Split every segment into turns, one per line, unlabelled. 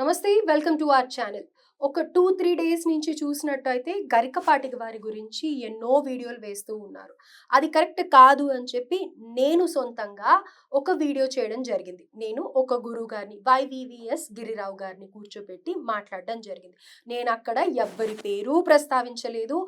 Namaste, welcome to our channel. ఒక two three days నుంచి చూసినట్టయితే గరికపాటి వారి గురించి ఎన్నో వీడియోలు వేస్తూ ఉన్నారు. అది కరెక్ట్ కాదు అని చెప్పి నేను సొంతంగా ఒక వీడియో చేయడం జరిగింది. నేను ఒక గురువు గారిని వైవివిఎస్ గిరిరావు గారిని కూర్చోబెట్టి మాట్లాడడం జరిగింది. నేను అక్కడ ఎవ్వరి పేరు ప్రస్తావించలేదు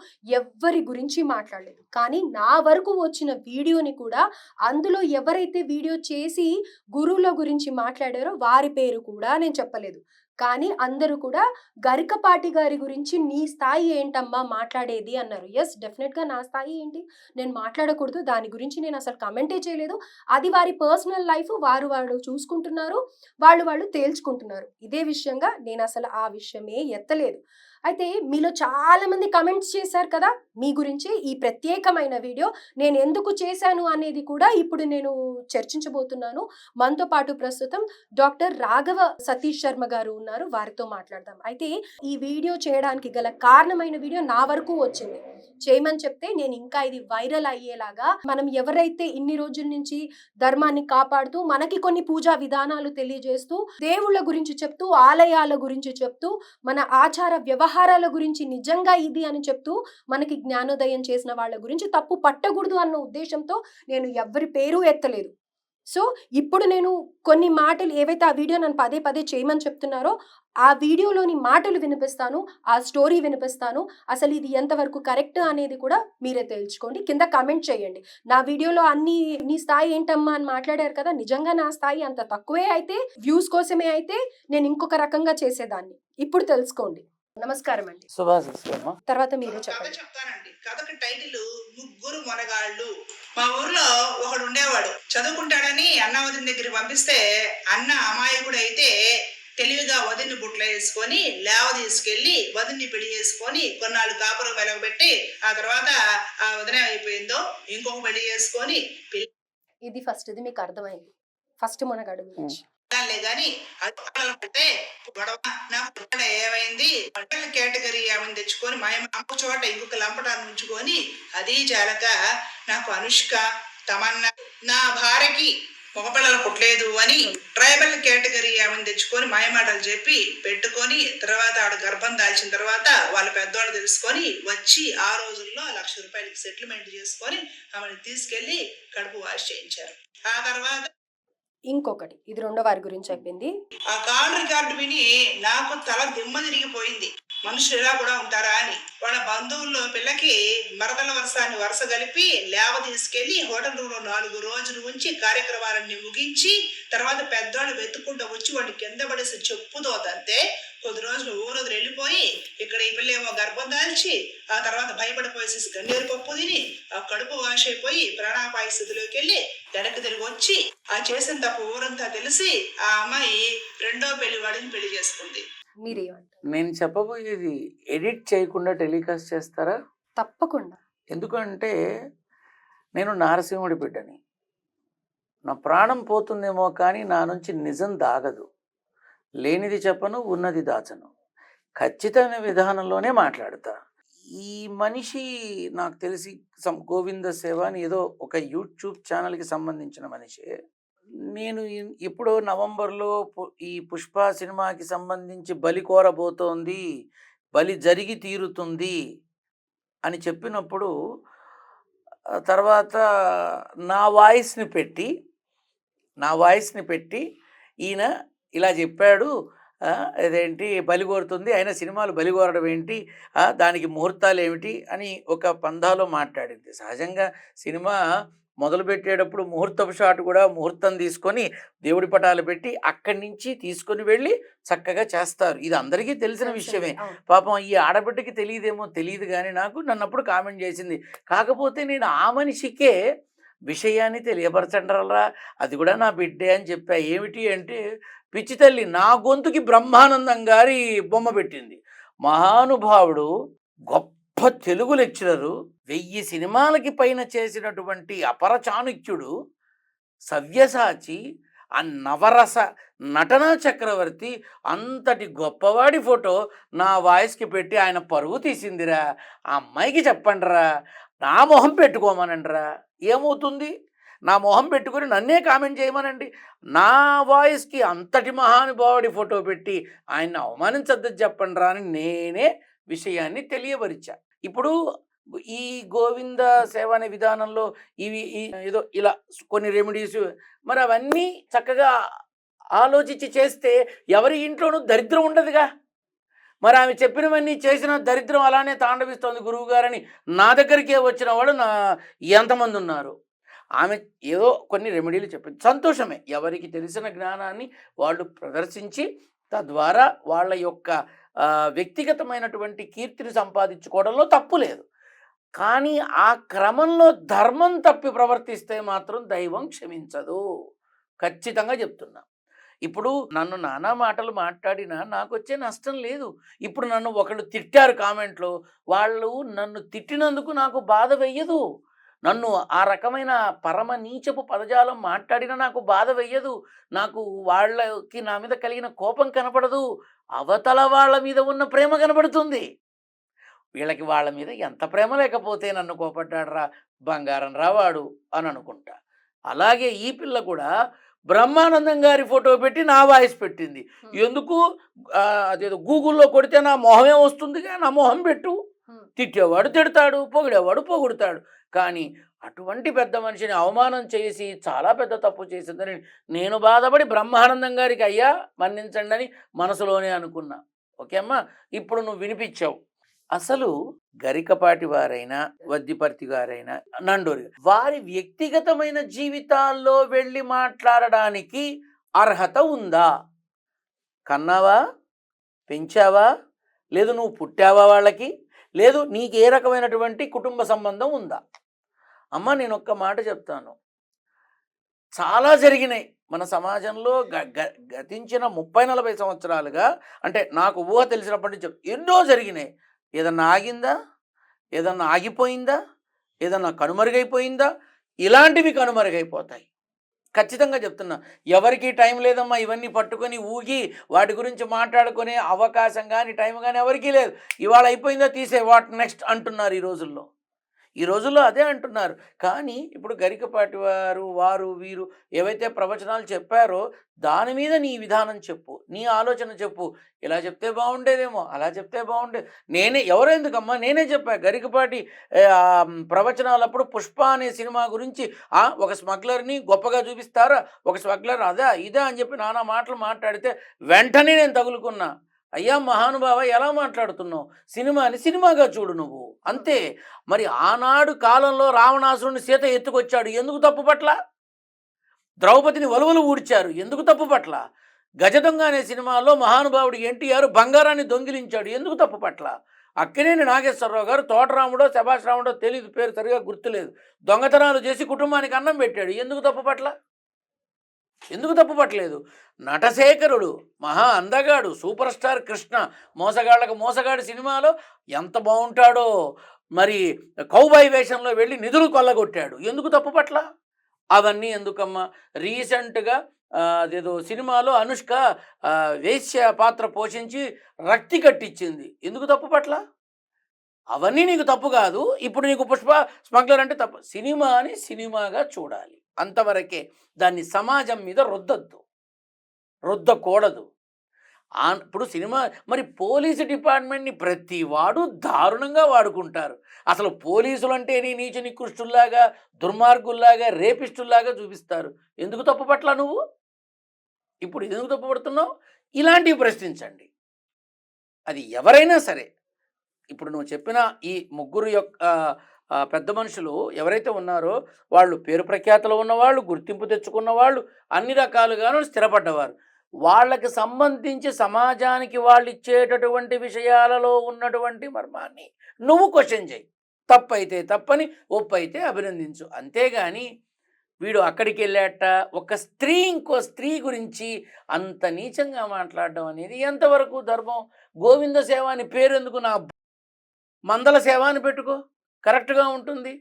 ఎవ్వరి గురించి మాట్లాడలేదు. కానీ నా వరకు వచ్చిన వీడియోని కూడా అందులో ఎవరైతే వీడియో చేసి గురువుల గురించి మాట్లాడారో వారి పేరు కూడా నేను చెప్పలేదు. కానీ అందరూ కూడా గరికపాటి గారి గురించి నీ స్థాయి ఏంటమ్మా? మాట్లాడేది అన్నారు. ఎస్ డెఫినెట్గా నా స్థాయి ఏంటి? నేను మాట్లాడకూడదు. దాని గురించి నేను అసలు కమెంటే చేయలేదు. అది వారి పర్సనల్ లైఫ్ వారు వాళ్ళు చూసుకుంటున్నారు వాళ్ళు వాళ్ళు తేల్చుకుంటున్నారు. ఇదే విషయంగా నేను అసలు ఆ విషయమే ఎత్తలేదు. అయితే మీలో చాలామంది కమెంట్స్ చేశారు కదా మీ గురించి ఈ ప్రత్యేకమైన వీడియో నేను ఎందుకు చేశాను అనేది కూడా ఇప్పుడు నేను చర్చించబోతున్నాను. మనతో పాటు ప్రస్తుతం డాక్టర్ రాఘవ సతీష్ శర్మ గారు ఉన్నారు వారితో మాట్లాడదాం. అయితే ఈ వీడియో చేయడానికి గల కారణమైన వీడియో నా వరకు వచ్చింది. చేయమని చెప్తే నేను ఇంకా ఇది వైరల్ అయ్యేలాగా మనం ఎవరైతే ఇన్ని రోజుల నుంచి ధర్మాన్ని కాపాడుతూ మనకి కొన్ని పూజా విధానాలు తెలియజేస్తూ దేవుళ్ళ గురించి చెప్తూ ఆలయాల గురించి చెప్తూ మన ఆచార వ్యవహారాల గురించి నిజంగా ఇది అని చెప్తూ మనకి జ్ఞానోదయం చేసిన వాళ్ళ గురించి తప్పు పట్టకూడదు అన్న ఉద్దేశంతో నేను ఎవ్వరి పేరు ఎత్తలేదు. సో ఇప్పుడు నేను కొన్ని మాటలు ఏవైతే ఆ వీడియో నన్ను పదే పదే చేయమని చెప్తున్నారో ఆ వీడియోలోని మాటలు వినిపిస్తాను ఆ స్టోరీ వినిపిస్తాను. అసలు ఇది ఎంతవరకు కరెక్ట్ అనేది కూడా మీరే తెలుసుకోండి. కింద కమెంట్ చేయండి. నా వీడియోలో అన్ని నీ స్థాయి ఏంటమ్మా అని మాట్లాడారు కదా నిజంగా నా స్థాయి అంత తక్కువే అయితే వ్యూస్ కోసమే అయితే నేను ఇంకొక రకంగా చేసేదాన్ని. ఇప్పుడు తెలుసుకోండి. నమస్కారం అండి తర్వాత మీరే
కథ
చెప్పండి
చెప్తానండి. కథకి టైటిల్ ముగ్గురు మొనగాళ్ళు. మా ఊర్లో ఒకడు ఉండేవాడు. చదువుకుంటాడని అన్న వదిన దగ్గరికి పంపిస్తే అన్న అమాయకుడు అయితే తెలివిగా వదిన్ని బుట్ల వేసుకొని లేవ తీసుకెళ్ళి వదిన్ని పెళ్ళి చేసుకొని కొన్నాళ్ళు కాపురం వెలగబెట్టి ఆ తర్వాత ఆ వదిన అయిపోయిందో ఇంకొక పెళ్ళి చేసుకొని
ఇది ఫస్ట్ ఇది మీకు అర్థమైంది. ఫస్ట్ మనగాడు గురించి.
పిల్లలే గాని అది గొడవ. నా పుట్ట ఏమైంది? బట్టల కేటగిరీ ఆమెను తెచ్చుకొని మా అమ్మ చోట ఇంకొక లంపటాన్ని ఉంచుకొని అది చాలక నాకు అనుష్క తమన్నా నా భార్యకి మగపిల్లలు పుట్టలేదు అని ట్రైబల్ కేటగిరీ ఆమెను తెచ్చుకొని మాయమాటలు చెప్పి పెట్టుకొని తర్వాత ఆవిడ గర్భం దాల్చిన తర్వాత వాళ్ళ పెద్దవాళ్ళు తెలుసుకొని వచ్చి ఆ రోజుల్లో లక్ష రూపాయలకి సెటిల్మెంట్ చేసుకొని ఆమెను తీసుకెళ్ళి కడుపు వాష్ చేయించారు. ఆ తర్వాత
ఇంకొకటి. ఇది రెండో వారి గురించి చెప్పింది.
ఆ కాల్ రికార్డు విని నాకు తల దిమ్మ తిరిగిపోయింది. మనుషులు ఇలా కూడా ఉంటారా అని. వాళ్ళ బంధువుల్లో పిల్లకి మరదల వర్షాన్ని వరుస కలిపి లేవ తీసుకెళ్ళి హోటల్ రూమ్లో నాలుగు రోజులు ఉంచి కార్యక్రమాలన్నీ ముగించి తర్వాత పెద్దవాళ్ళు వెతుక్కుంటూ వచ్చి వాడిని కింద పడేసి చెప్పుదోదంతే కొద్ది రోజులు ఊరు వెళ్ళిపోయి ఇక్కడ ఈ పిల్ల ఏమో గర్భం దాల్చి ఆ తర్వాత భయపడిపోయేసి గన్నేరు పప్పు తిని ఆ కడుపు వాష్ అయిపోయి ప్రాణాపాయ స్థితిలోకి వెళ్ళి వెనక్కి తిరిగి వచ్చి ఆ చేసిన తప్పు ఊరంతా తెలిసి ఆ అమ్మాయి రెండో పెళ్ళి వాడిని పెళ్ళి చేసుకుంది.
నేను చెప్పబోయేది ఎడిట్ చేయకుండా టెలికాస్ట్ చేస్తారా?
తప్పకుండా.
ఎందుకంటే నేను నారసింహుడి బిడ్డని. నా ప్రాణం పోతుందేమో కానీ నా నుంచి నిజం దాగదు. లేనిది చెప్పను ఉన్నది దాచను. ఖచ్చితమైన విధానంలోనే మాట్లాడతా. ఈ మనిషి నాకు తెలిసి సం గోవింద సేవ అని ఏదో ఒక యూట్యూబ్ ఛానల్కి సంబంధించిన మనిషి. నేను ఇప్పుడు నవంబర్లో ఈ పుష్ప సినిమాకి సంబంధించి బలి కోరబోతోంది బలి జరిగి తీరుతుంది అని చెప్పినప్పుడు తర్వాత నా వాయిస్ని పెట్టి నా వాయిస్ని పెట్టి ఈయన ఇలా చెప్పాడు. అదేంటి? బలి కోరుతుంది. అయినా సినిమాలు బలి కోరడం ఏంటి? దానికి ముహూర్తాలు ఏమిటి? అని ఒక పందాలో మాట్లాడింది. సహజంగా సినిమా మొదలు పెట్టేటప్పుడు ముహూర్తపు షాట్ కూడా ముహూర్తం తీసుకొని దేవుడి పటాలు పెట్టి అక్కడి నుంచి తీసుకొని వెళ్ళి చక్కగా చేస్తారు. ఇది అందరికీ తెలిసిన విషయమే. పాపం ఈ ఆడబిడ్డకి తెలియదేమో? తెలియదు కానీ నాకు నన్ను అప్పుడు కామెంట్ చేసింది. కాకపోతే నేను ఆ మనిషికే విషయాన్ని తెలియపరచండరా అది కూడా నా బిడ్డే అని చెప్పా. ఏమిటి అంటే పిచ్చి తల్లి నా గొంతుకి బ్రహ్మానందం గారి బొమ్మ పెట్టింది. మహానుభావుడు గొప్ప తెలుగు లెక్చరరు వెయ్యి సినిమాలకి పైన చేసినటువంటి అపర చాణుక్యుడు సవ్యసాచి ఆ నవరస నటనా చక్రవర్తి అంతటి గొప్పవాడి ఫోటో నా వాయిస్కి పెట్టి ఆయన పరువు తీసిందిరా. ఆ అమ్మాయికి చెప్పండిరా నా మొహం పెట్టుకోమనండిరా. ఏమవుతుంది? నా మొహం పెట్టుకుని నన్నే కామెంట్ చేయమనండి. నా వాయిస్కి అంతటి మహానుభావుడి ఫోటో పెట్టి ఆయన్ని అవమానించద్దని చెప్పండి రా అని నేనే విషయాన్ని తెలియపరిచా. ఇప్పుడు ఈ గోవింద సేవ అనే విధానంలో ఇవి ఈ ఏదో ఇలా కొన్ని రెమెడీస్ మరి అవన్నీ చక్కగా ఆలోచించి చేస్తే ఎవరి ఇంట్లోనూ దరిద్రం ఉండదుగా? మరి ఆమె చెప్పినవన్నీ చేసిన దరిద్రం అలానే తాండవిస్తోంది గురువు గారని నా దగ్గరికే వచ్చిన వాళ్ళు నా ఎంతమంది ఉన్నారు? ఆమె ఏదో కొన్ని రెమెడీలు చెప్పింది సంతోషమే. ఎవరికి తెలిసిన జ్ఞానాన్ని వాళ్ళు ప్రదర్శించి తద్వారా వాళ్ళ యొక్క వ్యక్తిగతమైనటువంటి కీర్తిని సంపాదించుకోవడంలో తప్పు లేదు. కానీ ఆ క్రమంలో ధర్మం తప్పి ప్రవర్తిస్తే మాత్రం దైవం క్షమించదు. ఖచ్చితంగా చెప్తున్నా. ఇప్పుడు నన్ను నానా మాటలు మాట్లాడినా నాకు వచ్చే నష్టం లేదు. ఇప్పుడు నన్ను ఒకళ్ళు తిట్టారు కామెంట్లో వాళ్ళు నన్ను తిట్టినందుకు నాకు బాధ వెయ్యదు. నన్ను ఆ రకమైన పరమ నీచపు పదజాలం మాట్లాడినా నాకు బాధ వెయ్యదు. నాకు వాళ్ళకి నా మీద కలిగిన కోపం కనపడదు. అవతల వాళ్ళ మీద ఉన్న ప్రేమ కనపడుతుంది వీళ్ళకి వాళ్ళ మీద ఎంత ప్రేమ లేకపోతే నన్ను కోపడ్డాడరా? బంగారం రావాడు అని అనుకుంటా అలాగే ఈ పిల్ల కూడా బ్రహ్మానందం గారి ఫోటో పెట్టి నా వాయిస్ పెట్టింది. ఎందుకు? అదేదో గూగుల్లో కొడితే నా మొహమే వస్తుందిగా నా మొహం పెట్టు. తిట్టేవాడు తిడతాడు పొగిడేవాడు పొగుడుతాడు. కానీ అటువంటి పెద్ద మనిషిని అవమానం చేసి చాలా పెద్ద తప్పు చేసిందని నేను బాధపడి బ్రహ్మానందం గారికి అయ్యా మన్నించండి అని మనసులోనే అనుకున్నా. ఓకే అమ్మా? ఇప్పుడు నువ్వు వినిపించావు. అసలు గరికపాటి వారైనా వద్దిపర్తి గారైనా నండూరి వారి వ్యక్తిగతమైన జీవితాల్లో వెళ్ళి మాట్లాడడానికి అర్హత ఉందా? కన్నావా? పెంచావా? లేదు నువ్వు పుట్టావా వాళ్ళకి? లేదు నీకు ఏ రకమైనటువంటి కుటుంబ సంబంధం ఉందా? అమ్మ నేను ఒక్క మాట చెప్తాను. చాలా జరిగినాయి. మన సమాజంలో గ- గ- గతించిన ముప్పై నలభై సంవత్సరాలుగా అంటే నాకు ఊహ తెలిసినప్పటి నుంచి ఎన్నో జరిగినాయి. ఏదన్నా ఆగిందా? ఏదన్నా ఆగిపోయిందా? ఏదన్నా కనుమరుగైపోయిందా? ఇలాంటివి కనుమరుగైపోతాయి. ఖచ్చితంగా చెప్తున్నా ఎవరికి టైం లేదమ్మా ఇవన్నీ పట్టుకొని ఊగి వాటి గురించి మాట్లాడుకునే అవకాశం కానీ టైం కానీ ఎవరికీ లేదు. ఇవాళ అయిపోయిందో? తీసే వాట్ నెక్స్ట్ అంటున్నారు ఈ రోజుల్లో. ఈ రోజుల్లో అదే అంటున్నారు. కానీ ఇప్పుడు గరికపాటి వారు వారు వీరు ఏవైతే ప్రవచనాలు చెప్పారో దాని మీద నీ విధానం చెప్పు నీ ఆలోచన చెప్పు. ఇలా చెప్తే బాగుండేదేమో అలా చెప్తే బాగుండేది నేనే ఎవరెందుకమ్మా? నేనే చెప్పా. గరికపాటి ప్రవచనాలప్పుడు పుష్ప అనే సినిమా గురించి ఒక స్మగ్లర్ని గొప్పగా చూపిస్తారా? ఒక స్మగ్లర్ అదా ఇదా అని చెప్పి నానా మాటలు మాట్లాడితే వెంటనే నేను తగులుకున్నా. అయ్యా మహానుభావ ఎలా మాట్లాడుతున్నావు? సినిమాని సినిమాగా చూడు నువ్వు. అంతే. మరి ఆనాడు కాలంలో రావణాసురుని సీత ఎత్తుకొచ్చాడు. ఎందుకు తప్పు పట్ల? ద్రౌపదిని వలువలు ఊడ్చారు. ఎందుకు తప్పు పట్ల? గజదొంగ అనే సినిమాలో మహానుభావుడు ఎన్టీఆర్ బంగారాన్ని దొంగిలించాడు. ఎందుకు తప్పు పట్ల? అక్కినేని నాగేశ్వరరావు గారు తోటరాముడో శభాష్ రాముడో తెలియదు పేరు సరిగా గుర్తులేదు. దొంగతనాలు చేసి కుటుంబానికి అన్నం పెట్టాడు. ఎందుకు తప్పు పట్ల? ఎందుకు తప్పుపట్టలేదు? నటశేఖరుడు మహా అందగాడు సూపర్ స్టార్ కృష్ణ మోసగాళ్ళకు మోసగాడి సినిమాలో ఎంత బాగుంటాడో. మరి కౌబాయ్ వేషంలో వెళ్ళి నిధులు కొల్లగొట్టాడు. ఎందుకు తప్పు పట్ల అవన్నీ ఎందుకమ్మా? రీసెంట్గా అదేదో సినిమాలో అనుష్క వేశ్య పాత్ర పోషించి రక్తి కట్టించింది. ఎందుకు తప్పు పట్ల అవన్నీ నీకు తప్పు కాదు. ఇప్పుడు నీకు పుష్ప స్మగ్లర్ అంటే తప్పు. సినిమాని సినిమాగా చూడాలి. అంతవరకే దాన్ని సమాజం మీద రుద్దద్దు. రుద్దకూడదు. ఇప్పుడు సినిమా మరి పోలీసు డిపార్ట్మెంట్ని ప్రతి వాడు దారుణంగా వాడుకుంటారు. అసలు పోలీసులు అంటే నీ నీచ నికృష్టుల్లాగా దుర్మార్గుల్లాగా రేపిస్టుల్లాగా చూపిస్తారు. ఎందుకు తప్పుపట్ల నువ్వు? ఇప్పుడు ఎందుకు తప్పుపడుతున్నావు ఇలాంటివి ప్రశ్నించండి. అది ఎవరైనా సరే. ఇప్పుడు నువ్వు చెప్పిన ఈ ముగ్గురు యొక్క పెద్ద మనుషులు ఎవరైతే ఉన్నారో వాళ్ళు పేరు ప్రఖ్యాతలు ఉన్నవాళ్ళు గుర్తింపు తెచ్చుకున్న వాళ్ళు అన్ని రకాలుగాను స్థిరపడ్డవారు. వాళ్ళకి సంబంధించి సమాజానికి వాళ్ళు ఇచ్చేటటువంటి విషయాలలో ఉన్నటువంటి మర్మాన్ని నువ్వు క్వశ్చన్ చేయి. తప్పైతే తప్పని ఒప్పైతే అభినందించు. అంతేగాని వీడు అక్కడికి వెళ్ళాట ఒక స్త్రీ ఇంకో స్త్రీ గురించి అంత నీచంగా మాట్లాడడం అనేది ఎంతవరకు ధర్మం? గోవింద సేవ అని పేరెందుకు నా మందల సేవ అని పెట్టుకో. కరెక్ట్గా ఉంటుంది.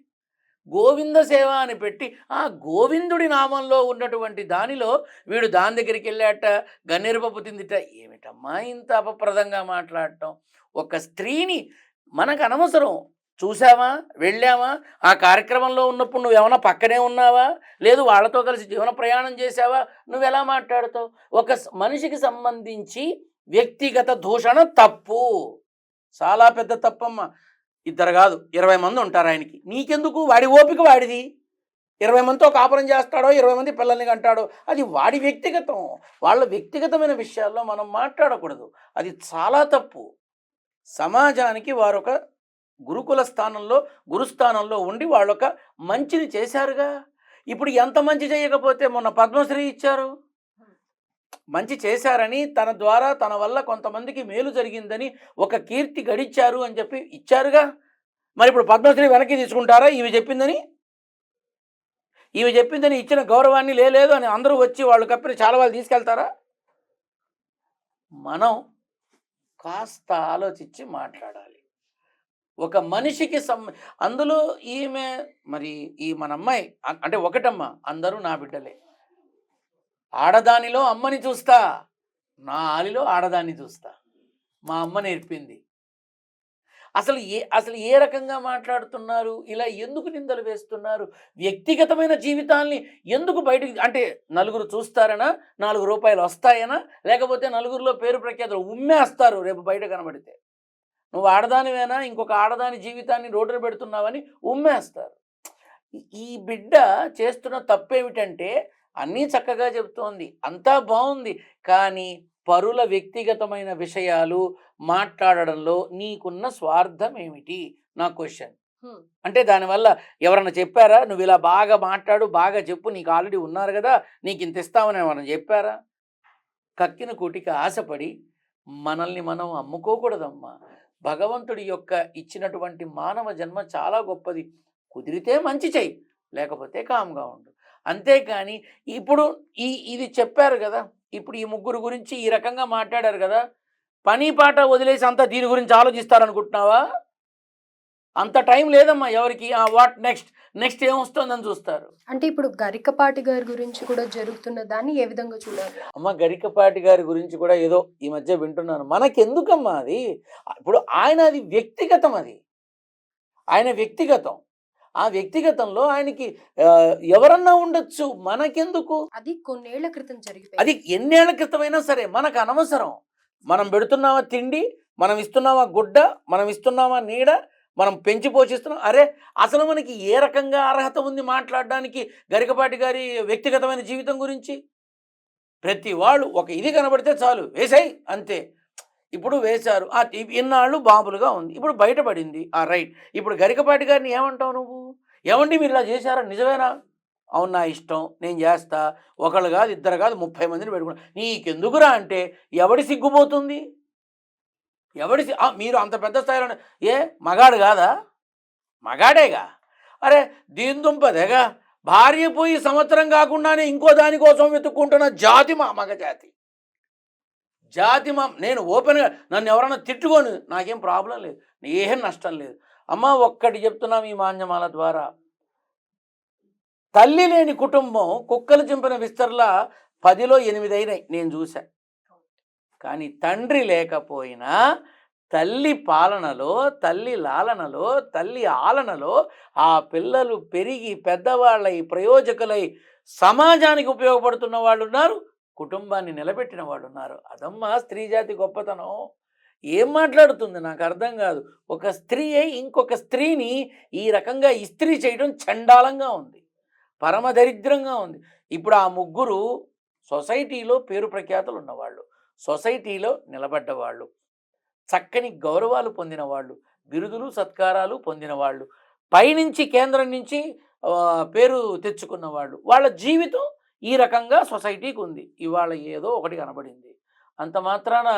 గోవింద సేవ అని పెట్టి ఆ గోవిందుడి నామంలో ఉన్నటువంటి దానిలో వీడు దాని దగ్గరికి వెళ్ళాట గన్నేరు పప్పు తిందిట. ఏమిటమ్మా ఇంత అపప్రదంగా మాట్లాడటం? ఒక స్త్రీని మనకు అనవసరం. చూసావా వెళ్ళావా? ఆ కార్యక్రమంలో ఉన్నప్పుడు నువ్వు ఏమైనా పక్కనే ఉన్నావా? లేదు వాళ్ళతో కలిసి జీవన ప్రయాణం చేసావా నువ్వు ఎలా మాట్లాడుతావు? ఒక మనిషికి సంబంధించి వ్యక్తిగత దూషణ తప్పు. చాలా పెద్ద తప్పమ్మ. ఇద్దరు కాదు ఇరవై మంది ఉంటారు ఆయనకి. నీకెందుకు? వాడి ఓపిక వాడిది. ఇరవై మందితో కాపురం చేస్తాడో ఇరవై మంది పిల్లల్ని కంటాడో అది వాడి వ్యక్తిగతం. వాళ్ళ వ్యక్తిగతమైన విషయాల్లో మనం మాట్లాడకూడదు. అది చాలా తప్పు. సమాజానికి వారొక గురుకుల స్థానంలో గురుస్థానంలో ఉండి వాళ్ళొక మంచిని చేశారుగా. ఇప్పుడు ఎంత మంచి చేయకపోతే మొన్న పద్మశ్రీ ఇచ్చారు. మంచి చేశారని తన ద్వారా తన వల్ల కొంతమందికి మేలు జరిగిందని ఒక కీర్తి గడిచారు అని చెప్పి ఇచ్చారుగా. మరి ఇప్పుడు పద్మశ్రీ వెనక్కి తీసుకుంటారా? ఇవి చెప్పిందని? ఇవి చెప్పిందని ఇచ్చిన గౌరవాన్ని లేదు అని అందరూ వచ్చి వాళ్ళు కప్పిన చాలా వాళ్ళు తీసుకెళ్తారా? మనం కాస్త ఆలోచించి మాట్లాడాలి. ఒక మనిషికి సం అందులో ఈమె మరి ఈ మన అమ్మాయి అంటే ఒకటమ్మ అందరూ నా బిడ్డలే. ఆడదానిలో అమ్మని చూస్తా. నా ఆలిలో ఆడదాన్ని చూస్తా. మా అమ్మ నేర్పింది. అసలు ఏ అసలు ఏ రకంగా మాట్లాడుతున్నారు? ఇలా ఎందుకు నిందలు వేస్తున్నారు? వ్యక్తిగతమైన జీవితాల్ని ఎందుకు బయటకు అంటే నలుగురు చూస్తారనా? నాలుగు రూపాయలు వస్తాయనా? లేకపోతే నలుగురిలో పేరు ప్రఖ్యాతులు ఉమ్మేస్తారు రేపు బయట కనబడితే. నువ్వు ఆడదానివేనా? ఇంకొక ఆడదాని జీవితాన్ని రోడ్డున పెడుతున్నావని ఉమ్మేస్తారు. ఈ- ఈ బిడ్డ చేస్తున్న తప్పేమిటంటే అన్నీ చక్కగా చెబుతోంది. అంతా బాగుంది కానీ పరుల వ్యక్తిగతమైన విషయాలు మాట్లాడడంలో నీకున్న స్వార్థం ఏమిటి? నా క్వశ్చన్. అంటే దానివల్ల ఎవరన్నా చెప్పారా? నువ్వు ఇలా బాగా మాట్లాడు బాగా చెప్పు నీకు ఆల్రెడీ ఉన్నారు కదా నీకు ఇంత ఇస్తామని ఎవరన్నా చెప్పారా? కక్కిన కూటికి ఆశపడి మనల్ని మనం అమ్ముకోకూడదమ్మా. భగవంతుడి యొక్క ఇచ్చినటువంటి మానవ జన్మ చాలా గొప్పది. కుదిరితే మంచి చెయ్యి లేకపోతే కామ్గా ఉండు. అంతేకాని ఇప్పుడు ఈ ఇది చెప్పారు కదా! ఇప్పుడు ఈ ముగ్గురు గురించి ఈ రకంగా మాట్లాడారు కదా! పని పాట వదిలేసి అంతా దీని గురించి ఆలోచిస్తారనుకుంటున్నావా? అంత టైం లేదమ్మా ఎవరికి వాట్ నెక్స్ట్ నెక్స్ట్ ఏమొస్తుందని చూస్తారు.
అంటే ఇప్పుడు గరికపాటి గారి గురించి కూడా జరుగుతున్న దాన్ని ఏ విధంగా చూడాలి?
అమ్మ గరికపాటి గారి గురించి కూడా ఏదో ఈ మధ్య వింటున్నాను. మనకెందుకమ్మా అది? ఇప్పుడు ఆయన అది వ్యక్తిగతం అది. ఆయన వ్యక్తిగతం. ఆ వ్యక్తిగతంలో ఆయనకి ఎవరన్నా ఉండొచ్చు. మనకెందుకు?
అది కొన్నేళ్ళ క్రితం
అది
జరిగిపోయింది
ఎన్నేళ్ళ క్రితమైనా సరే మనకు అనవసరం. మనం పెడుతున్నామా తిండి మనం ఇస్తున్నామా గుడ్డ మనం ఇస్తున్నామా నీడ మనం పెంచి పోషిస్తున్నాం. అరే అసలు మనకి ఏ రకంగా అర్హత ఉంది మాట్లాడడానికి గరికపాటి గారి వ్యక్తిగతమైన జీవితం గురించి? ప్రతి వాళ్ళు ఒక ఇది కనబడితే చాలు. వేసాయి అంతే. ఇప్పుడు వేశారు. ఆ ఇన్నాళ్ళు బాబులుగా ఉంది. ఇప్పుడు బయటపడింది ఆ రైట్. ఇప్పుడు గరికపాటి గారిని ఏమంటావు నువ్వు? ఏమండి మీరు ఇలా చేశారా? నిజమేనా? అవును నా ఇష్టం. నేను చేస్తా. ఒకళ్ళు కాదు ఇద్దరు కాదు ముప్పై మందిని పెట్టుకున్నా. నీకెందుకురా అంటే ఎవడి సిగ్గుపోతుంది ఎవడి సి- మీరు అంత పెద్ద స్థాయిలో ఏ మగాడు కాదా? మగాడేగా? అరే దీని దుంపదేగా భార్య పోయి సంవత్సరం కాకుండానే ఇంకో దానికోసం వెతుక్కుంటున్న జాతి మా మగ జాతి మా నేను ఓపెన్గా నన్ను ఎవరైనా తిట్టుకోను నాకేం ప్రాబ్లం లేదు ఏం నష్టం లేదు. అమ్మ ఒక్కటి చెప్తున్నాం ఈ మాన్యమాల ద్వారా. తల్లి లేని కుటుంబం కుక్కలు చింపిన విస్తరలా పదిలో ఎనిమిది అయినాయి నేను చూసా కానీ తండ్రి లేకపోయినా తల్లి పాలనలో తల్లి లాలనలో తల్లి ఆలనలో ఆ పిల్లలు పెరిగి పెద్దవాళ్ళై ప్రయోజకులై సమాజానికి ఉపయోగపడుతున్న వాళ్ళు ఉన్నారు కుటుంబాన్ని నిలబెట్టిన వాళ్ళు ఉన్నారు అదమ్మా స్త్రీ జాతి గొప్పతనం. ఏం మాట్లాడుతుంది? నాకు అర్థం కాదు. ఒక స్త్రీ అయి ఇంకొక స్త్రీని ఈ రకంగా ఇస్త్రీ చేయడం చండాలంగా ఉంది. పరమ దరిద్రంగా ఉంది. ఇప్పుడు ఆ ముగ్గురు సొసైటీలో పేరు ప్రఖ్యాతులు ఉన్నవాళ్ళు. సొసైటీలో నిలబడ్డవాళ్ళు. చక్కని గౌరవాలు పొందిన వాళ్ళు బిరుదులు సత్కారాలు పొందిన వాళ్ళు పైనుంచి కేంద్రం నుంచి పేరు తెచ్చుకున్న వాళ్ళు వాళ్ళ జీవితం ఈ రకంగా సొసైటీకి ఉంది ఇవాళ ఏదో ఒకటి కనబడింది. అంత మాత్రాన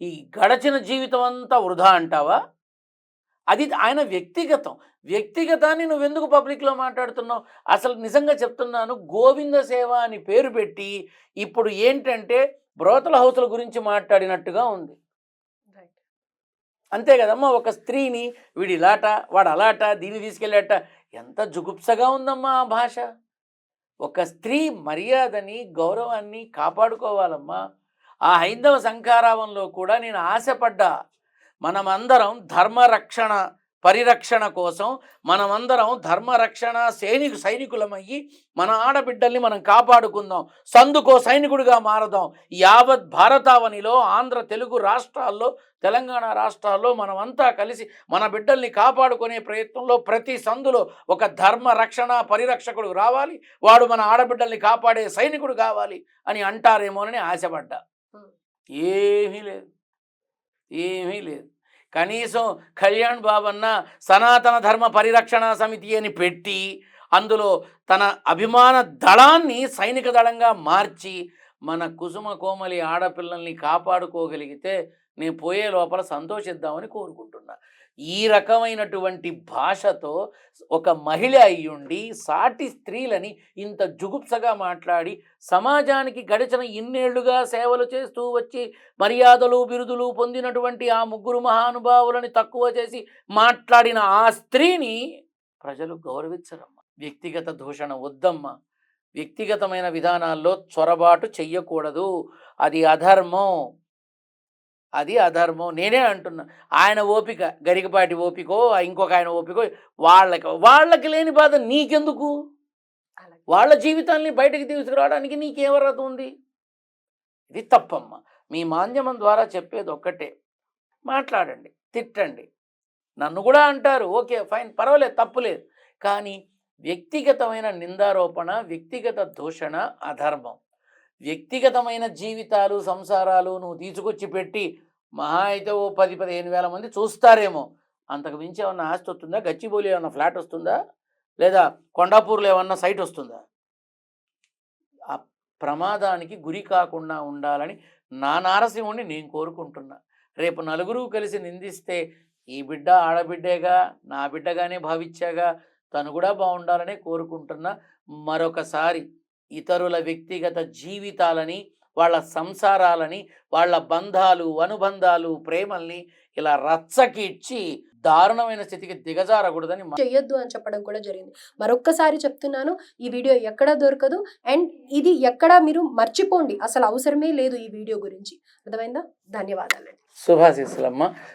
ఈ గడచిన జీవితం అంతా వృధా అంటావా? అది ఆయన వ్యక్తిగతం. వ్యక్తిగతాన్ని నువ్వెందుకు పబ్లిక్లో మాట్లాడుతున్నావు? అసలు నిజంగా చెప్తున్నాను గోవింద సేవ అని పేరు పెట్టి ఇప్పుడు ఏంటంటే బ్రోతల హౌసుల గురించి మాట్లాడినట్టుగా ఉంది. అంతే కదమ్మా ఒక స్త్రీని వీడి ఇలాట వాడు అలాట దీన్ని తీసుకెళ్ళాట ఎంత జుగుప్సగా ఉందమ్మా ఆ భాష. ఒక స్త్రీ మర్యాదని గౌరవాన్ని కాపాడుకోవాలమ్మా. ఆ హైందవ సంకారావంలో కూడా నేను ఆశపడ్డా. మనమందరం ధర్మరక్షణ పరిరక్షణ కోసం మనమందరం ధర్మరక్షణ సైనిక సైనికులమయ్యి మన ఆడబిడ్డల్ని మనం కాపాడుకుందాం. సందుకో సైనికుడిగా మారదాం. యావత్ భారతావనిలో ఆంధ్ర తెలుగు రాష్ట్రాల్లో తెలంగాణ రాష్ట్రాల్లో మనమంతా కలిసి మన బిడ్డల్ని కాపాడుకునే ప్రయత్నంలో ప్రతి సందులో ఒక ధర్మ రక్షణ పరిరక్షకుడు రావాలి. వాడు మన ఆడబిడ్డల్ని కాపాడే సైనికుడు కావాలి అని అంటారేమోనని ఆశపడ్డా. ఏమీ లేదు. ఏమీ లేదు. కనీసం కళ్యాణ్ బాబన్న సనాతన ధర్మ పరిరక్షణ సమితి అని పెట్టి అందులో తన అభిమాన దళాన్ని సైనిక దళంగా మార్చి మన కుసుమ కోమలి ఆడపిల్లల్ని కాపాడుకోగలిగితే నేను పోయే లోపల సంతోషిద్దామని కోరుకుంటున్నా. ఈ రకమైనటువంటి భాషతో ఒక మహిళ అయ్యుండి సాటి స్త్రీలని ఇంత జుగుప్సగా మాట్లాడి సమాజానికి గడిచిన ఇన్నేళ్ళుగా సేవలు చేస్తూ వచ్చి మర్యాదలు బిరుదులు పొందినటువంటి ఆ ముగ్గురు మహానుభావులని తక్కువ చేసి మాట్లాడిన ఆ స్త్రీని ప్రజలు గౌరవించరమ్మా. వ్యక్తిగత దూషణ వద్దమ్మా. వ్యక్తిగతమైన విధానాల్లో చొరబాటు చెయ్యకూడదు. అది అధర్మం. అది అధర్మం నేనే అంటున్నా. ఆయన ఓపిక గరికపాటి ఓపికో ఇంకొక ఆయన ఓపికో వాళ్ళకి వాళ్ళకి లేని బాధ నీకెందుకు? వాళ్ళ జీవితాల్ని బయటకు తీసుకురావడానికి నీకేమర్హత ఉంది? ఇది తప్పమ్మ. మీ మాధ్యమం ద్వారా చెప్పేది ఒక్కటే. మాట్లాడండి తిట్టండి. నన్ను కూడా అంటారు ఓకే ఫైన్ పర్వాలేదు తప్పులేదు కానీ వ్యక్తిగతమైన నిందారోపణ వ్యక్తిగత దూషణ అధర్మం. వ్యక్తిగతమైన జీవితాలు సంసారాలు నువ్వు తీసుకొచ్చి పెట్టి మహా అయితే ఓ పది పదిహేను వేల మంది చూస్తారేమో. అంతకు మించి ఏమన్నా ఆస్తి వస్తుందా? గచ్చిబౌలి ఏమన్నా ఫ్లాట్ వస్తుందా? లేదా కొండాపూర్లో ఏమన్నా సైట్ వస్తుందా? ఆ ప్రమాదానికి గురి కాకుండా ఉండాలని నా నారసింహుణ్ణి నేను కోరుకుంటున్నా. రేపు నలుగురు కలిసి నిందిస్తే ఈ బిడ్డ ఆడబిడ్డేగా నా బిడ్డగానే భావించాగా తను కూడా బాగుండాలనే కోరుకుంటున్నా. మరొకసారి ఇతరుల వ్యక్తిగత జీవితాలని వాళ్ళ సంసారాలని వాళ్ళ బంధాలు అనుబంధాలు ప్రేమల్ని ఇలా రచ్చకి ఇచ్చి దారుణమైన స్థితికి దిగజారకూడదని
చెయ్యొద్దు అని చెప్పడం కూడా జరిగింది. మరొక్కసారి చెప్తున్నాను ఈ వీడియో ఎక్కడ దొరకదు అండ్ ఇది ఎక్కడ మీరు మర్చిపోండి. అసలు అవసరమే లేదు ఈ వీడియో గురించి. అర్థమైందా? ధన్యవాదాలండి.
శుభాశీస్సులమ్మ.